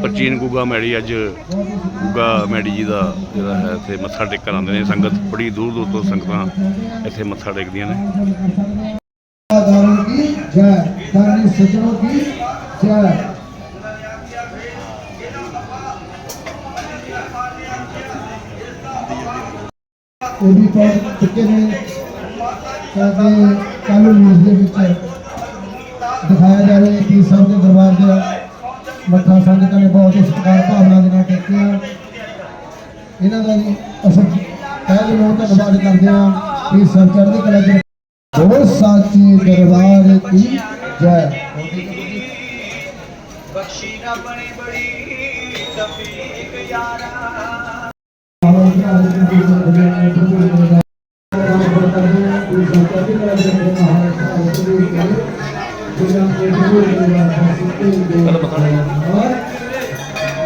ਪ੍ਰਚੀਨ ਗੁੱਗਾ ਮੈੜੀ ਅੱਜ ਗੁੱਗਾ ਮੈੜੀ ਜੀ ਦਾ ਜਿਹੜਾ ਹੈ ਇੱਥੇ ਮੱਥਾ ਟੇਕਣ ਆਉਂਦੇ ਨੇ। ਸੰਗਤ ਬੜੀ ਦੂਰ ਦੂਰ ਤੋਂ ਸੰਗਤਾਂ ਇੱਥੇ ਮੱਥਾ ਟੇਕਦੀਆਂ ਨੇ। ਜੈ ਦਾਨੀ ਸਜਣੋ ਦੇ ਵਿੱਚ ਦਿਖਾਇਆ ਜਾ ਰਿਹਾ ਕਿ ਸਾਹਿਬ ਦੇ ਦਰਬਾਰ ਦੇ ਮੱਥਾ ਸੰਗਤਾਂ ਨੇ ਬਹੁਤ ਹੀ ਸਤਿਕਾਰ ਭਾਵਨਾ ਦੇ ਨਾਲ ਟੇਕਿਆ ਇਹਨਾਂ ਦਾ ਵੀ ਅਸਲ ਕਹਿ ਦਿਨੋਂ ਧੰਨਵਾਦ ਕਰਦੇ ਹਾਂ ਕਿ ਸਭ ਚੜ੍ਹਦੀ ਕਲਾ ਚ ਬਹੁਤ ਸਾਚੇ ਦਰਬਾਰ ਕੀ ਜੈ ਬਖਸ਼ੀ ਨਾ ਬਣੀ ਬੜੀ ਤਫੀਕ ਯਾਰਾ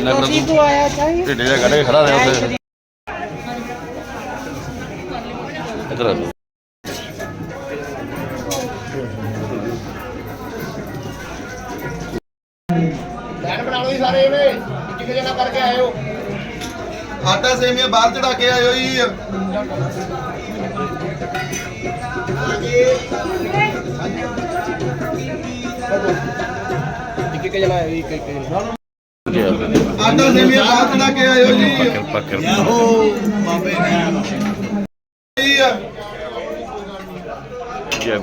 ਜਿੰਨਾ ਕਰ ਤੂੰ ਢਿੱਡੇ ਜਿਹਾ ਕੱਢ ਕੇ ਖੜਾ ਰਿਹਾ ਉੱਥੇ। ਇੱਧਰ ਆ ਜਾਓ। ਲੈਣ ਬਣਾ ਲਓ ਜੀ ਸਾਰੇ ਵੇ ਇੱਕ ਇੱਕ ਜਣਾ ਕਰਕੇ ਆਇਓ। ਆਟਾ ਸੇਮੀਆਂ ਬਾਹਰ ਚੜਾ ਕੇ ਆਇਓ ਜੀ। ਇੱਕ ਇੱਕ ਜਣਾ ਆਇਓ ਇੱਕ ਇੱਕ ਜਣਾ। ਜੀ ਆ ਗਏ। ਆਟਾ ਸੇਮੀਆਂ ਬਾਹਰ ਚੜਾ ਕੇ ਆਇਓ ਕਿਰਪਾ ਜੀ ਕਿਰਪਾ ਕਿਰਪਾ ਆਹੋ ਬਾਬੇ ਨੇ ਜੀ ਜੈ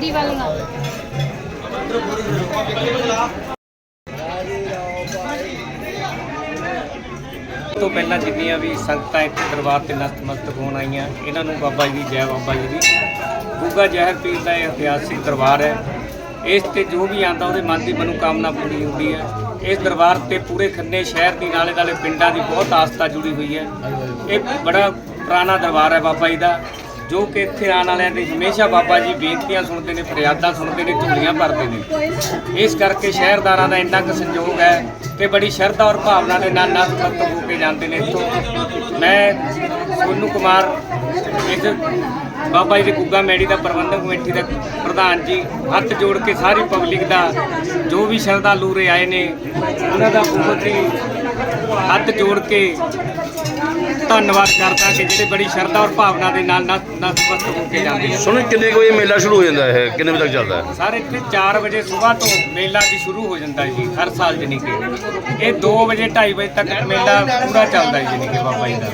डी वाला ਤੋਂ ਪਹਿਲਾਂ ਜਿੰਨੀਆਂ ਵੀ ਸੰਗਤਾਂ ਇੱਥੇ ਦਰਬਾਰ ਤੇ ਨਤਮਸਤਕ ਹੋਣ ਆਈਆਂ ਇਹਨਾਂ ਨੂੰ ਬਾਬਾ ਜੀ ਦੀ ਜੈ ਬਾਬਾ ਜੀ ਦੀ ਗੁੱਗਾ ਜ਼ਹਿਰ ਪੀਰ ਦਾ ਇਹ ਇਤਿਹਾਸਿਕ ਦਰਬਾਰ ਹੈ ਇਸ ਤੇ ਜੋ ਵੀ ਆਂਦਾ ਉਹਦੇ ਮਨ ਦੀ ਮਨੋਕਾਮਨਾ ਪੂਰੀ ਹੁੰਦੀ ਹੈ ਇਸ ਦਰਬਾਰ ਤੇ ਪੂਰੇ ਖੰਨੇ ਸ਼ਹਿਰ ਦੀ ਨਾਲੇ ਨਾਲੇ ਪਿੰਡਾਂ ਦੀ ਬਹੁਤ ਆਸਥਾ ਜੁੜੀ ਹੋਈ ਹੈ ਇਹ ਬੜਾ ਪੁਰਾਣਾ ਦਰਬਾਰ ਹੈ ਬਾਬਾ ਜੀ ਦਾ ਜੋ ਕਿ ਇੱਥੇ ਆਉਣ ਵਾਲਿਆਂ ਦੀ ਹਮੇਸ਼ਾ ਬਾਬਾ ਜੀ ਬੇਨਤੀਆਂ ਸੁਣਦੇ ਨੇ, ਫਰਿਆਦਾਂ ਸੁਣਦੇ ਨੇ, ਝੋਲੀਆਂ ਭਰਦੇ ਨੇ। ਇਸ ਕਰਕੇ ਸ਼ਹਿਰਦਾਰਾਂ ਦਾ ਇੰਨਾ ਕੁ ਸੰਯੋਗ ਹੈ ਕਿ ਬੜੀ ਸ਼ਰਧਾ ਔਰ ਭਾਵਨਾ ਦੇ ਨਾਲ ਨਤਮਸਤਕ ਹੋ ਕੇ ਜਾਂਦੇ ਨੇ ਇੱਥੋਂ। ਮੈਂ ਸੋਨੂ ਕੁਮਾਰ, ਇਸ ਬਾਬਾ ਜੀ ਦੇ ਗੁੱਗਾ ਮੈੜੀ ਦਾ ਪ੍ਰਬੰਧਕ ਕਮੇਟੀ ਦਾ ਪ੍ਰਧਾਨ ਜੀ, ਹੱਥ ਜੋੜ ਕੇ ਸਾਰੀ ਪਬਲਿਕ ਦਾ ਜੋ ਵੀ ਸ਼ਰਧਾਲੂ ਰੇ ਆਏ ਨੇ, ਉਹਨਾਂ ਦਾ ਬਹੁਤ ਹੀ ਹੱਥ ਜੋੜ ਕੇ ਧੰਨਵਾਦ ਕਰਦਾ ਕਿ ਜਿਹੜੇ ਬੜੀ ਸ਼ਰਧਾ ਔਰ ਭਾਵਨਾ ਦੇ ਨਾਲ ਨਤ- ਨਤਮਸਤਕ ਹੋ ਕੇ ਜਾਂਦੇ ਨੇ ਸੁਣੋ ਕਿੰਨੇ ਕੁ ਵਜੇ ਮੇਲਾ ਸ਼ੁਰੂ ਹੋ ਜਾਂਦਾ ਹੈ? ਕਿੰਨੇ ਵਜੇ ਤੱਕ ਚੱਲਦਾ ਹੈ? ਸਾਰੇ ਇੱਥੇ 4 ਵਜੇ ਸਵੇਰ ਤੋਂ ਮੇਲਾ ਵੀ ਸ਼ੁਰੂ ਹੋ ਜਾਂਦਾ ਜੀ ਹਰ ਸਾਲ ਜਨੀ ਕਿ। ਇਹ 2 ਵਜੇ 2:30 ਵਜੇ ਤੱਕ ਮੇਲਾ ਪੂਰਾ ਚੱਲਦਾ ਜੀ ਜਨੀ ਕਿ ਬਾਬਾ ਜੀ ਦਾ।